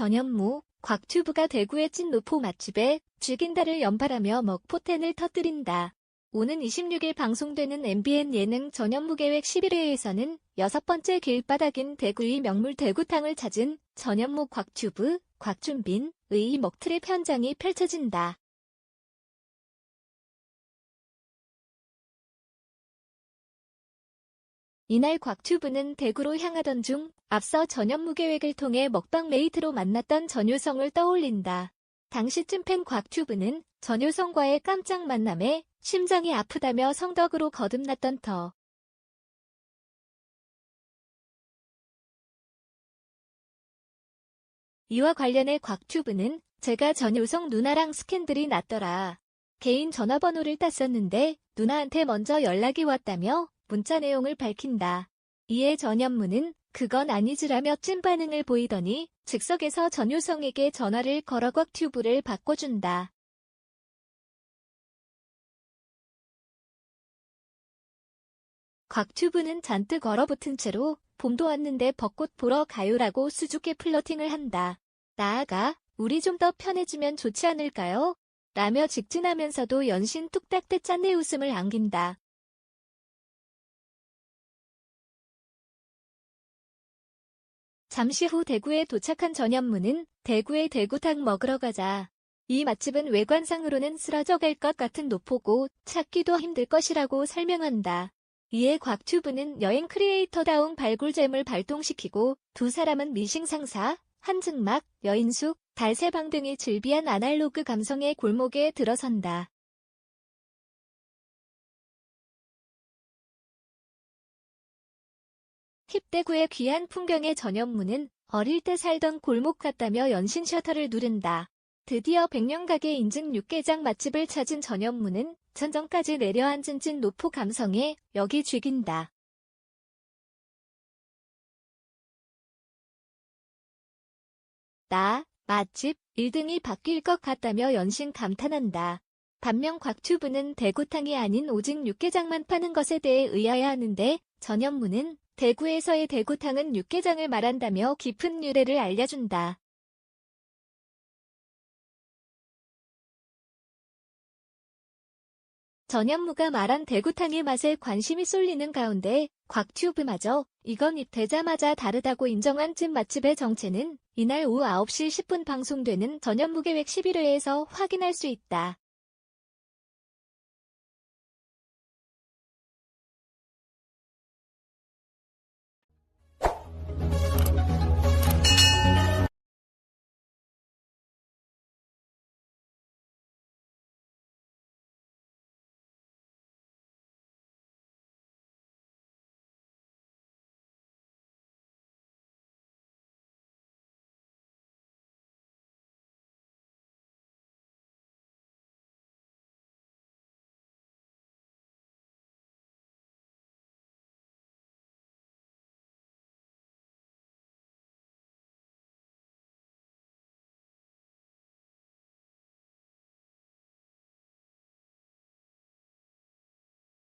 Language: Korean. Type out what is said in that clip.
전현무, 곽튜브가 대구의 찐 노포 맛집에 쥐긴다를 연발하며 먹포텐을 터뜨린다. 오는 26일 방송되는 MBN 예능 전현무 계획 11회에서는 여섯 번째 길바닥인 대구의 명물 대구탕을 찾은 전현무 곽튜브, 곽준빈의 먹트립 현장이 펼쳐진다. 이날 곽튜브는 대구로 향하던 중 앞서 전현무 계획을 통해 먹방 메이트로 만났던 전효성을 떠올린다. 당시쯤 팬 곽튜브는 전효성과의 깜짝 만남에 심장이 아프다며 성덕으로 거듭났던 터. 이와 관련해 곽튜브는 제가 전효성 누나랑 스캔들이 났더라. 개인 전화번호를 땄었는데 누나한테 먼저 연락이 왔다며 문자 내용을 밝힌다. 이에 전현무는 그건 아니지라며 찐 반응을 보이더니 즉석에서 전효성에게 전화를 걸어 곽 튜브를 바꿔준다. 곽튜브는 잔뜩 얼어붙은 채로 봄도 왔는데 벚꽃 보러 가요라고 수줍게 플러팅을 한다. 나아가 우리 좀 더 편해지면 좋지 않을까요? 라며 직진하면서도 연신 뚝딱대 짠내 웃음을 안긴다. 잠시 후 대구에 도착한 전현무는 대구에 대구탕 먹으러 가자. 이 맛집은 외관상으로는 쓰러져 갈 것 같은 노포고 찾기도 힘들 것이라고 설명한다. 이에 곽튜브는 여행 크리에이터다운 발굴잼을 발동시키고 두 사람은 미싱상사, 한증막, 여인숙, 달새방 등이 즐비한 아날로그 감성의 골목에 들어선다. 힙대구의 귀한 풍경의 전현무는 어릴 때 살던 골목 같다며 연신 셔터를 누른다. 드디어 백년가게 인증 육개장 맛집을 찾은 전현무는 천정까지 내려앉은 찐 노포 감성에 여기 죽인다. 나, 맛집, 1등이 바뀔 것 같다며 연신 감탄한다. 반면 곽튜브는 대구탕이 아닌 오직 육개장만 파는 것에 대해 의아해 하는데 전현무는 대구에서의 대구탕은 육개장을 말한다며 깊은 유래를 알려준다. 전현무가 말한 대구탕의 맛에 관심이 쏠리는 가운데 곽튜브마저 이건 입되자마자 다르다고 인정한 찐 맛집의 정체는 이날 오후 9시 10분 방송되는 전현무 계획 11회에서 확인할 수 있다.